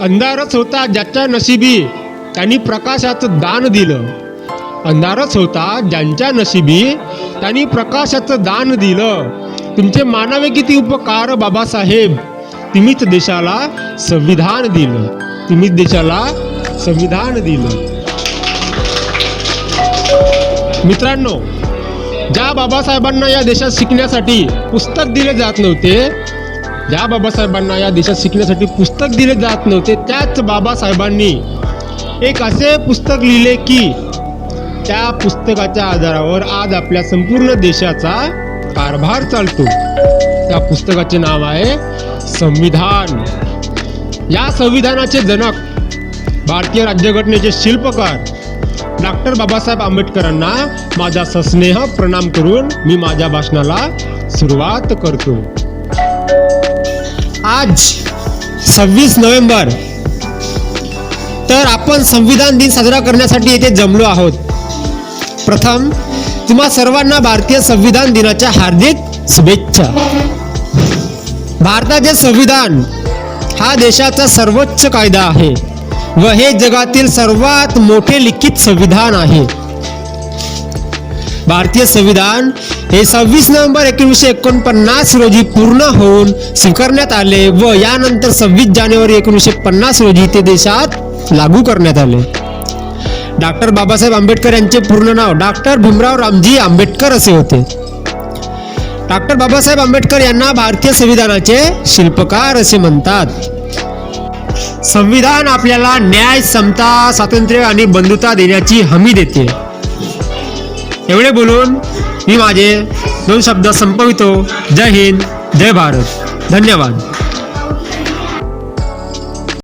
अंधारच होता ज्याच्या नशिबी. त्यांनी प्रकाशाचं दान दिलं. अंधारच होता ज्यांच्या नशिबी. त्यांनी प्रकाशाचं दान दिलं. तुमचे मानावे किती उपकार बाबासाहेब. तुम्हीच देशाला संविधान दिलं. तुम्हीच देशाला संविधान दिलं. मित्रांनो ज्या बाबासाहेबांना या देशात शिकण्यासाठी पुस्तक दिले जात नव्हते ज्या बाबासाहेबांना या देशात शिकण्यासाठी पुस्तक दिले जात नव्हते त्याच बाबासाहेबांनी एक असे पुस्तक लिहिले की त्या पुस्तकाच्या आधारावर आज आपल्या संपूर्ण देशाचा कारभार चालतो. त्या पुस्तकाचे नाव आहे संविधान. या संविधानाचे जनक भारतीय राज्यघटनेचे शिल्पकार डॉक्टर बाबासाहेब आंबेडकरांना माझा सस्नेह प्रणाम करून मी माझ्या भाषणाला सुरुवात करतो. आज सव्वीस नोव्हेंबर. तर आपण संविधान दिन साजरा करण्यासाठी येथे जमलो आहोत. प्रथम तुम्हा सर्वांना भारतीय संविधान दिनाच्या हार्दिक शुभेच्छा. भारताचे संविधान हा देशाचा सर्वोच्च कायदा आहे व हे जगातील सर्वात मोठे लिखित संविधान आहे. भारतीय संविधान हे सव्वीस नोव्हेंबर एकोणीसशे एकोणपन्नास रोजी पूर्ण होऊन स्वीकारण्यात आले व यानंतर सव्वीस जानेवारी एकोणीसशे पन्नास रोजी ते देशात लागू करण्यात आले. डॉक्टर बाबासाहेब आंबेडकर यांचे पूर्ण नाव डॉक्टर भीमराव रामजी आंबेडकर असे होते. डॉक्टर बाबासाहेब आंबेडकर यांना भारतीय संविधानाचे शिल्पकार असे म्हणतात. संविधान आपल्याला न्याय समता स्वातंत्र्य आणि बंधुता देण्याची हमी देते. एवढे बोलून मी माझे दोन शब्द संपवितो. जय हिंद जय भारत. धन्यवाद.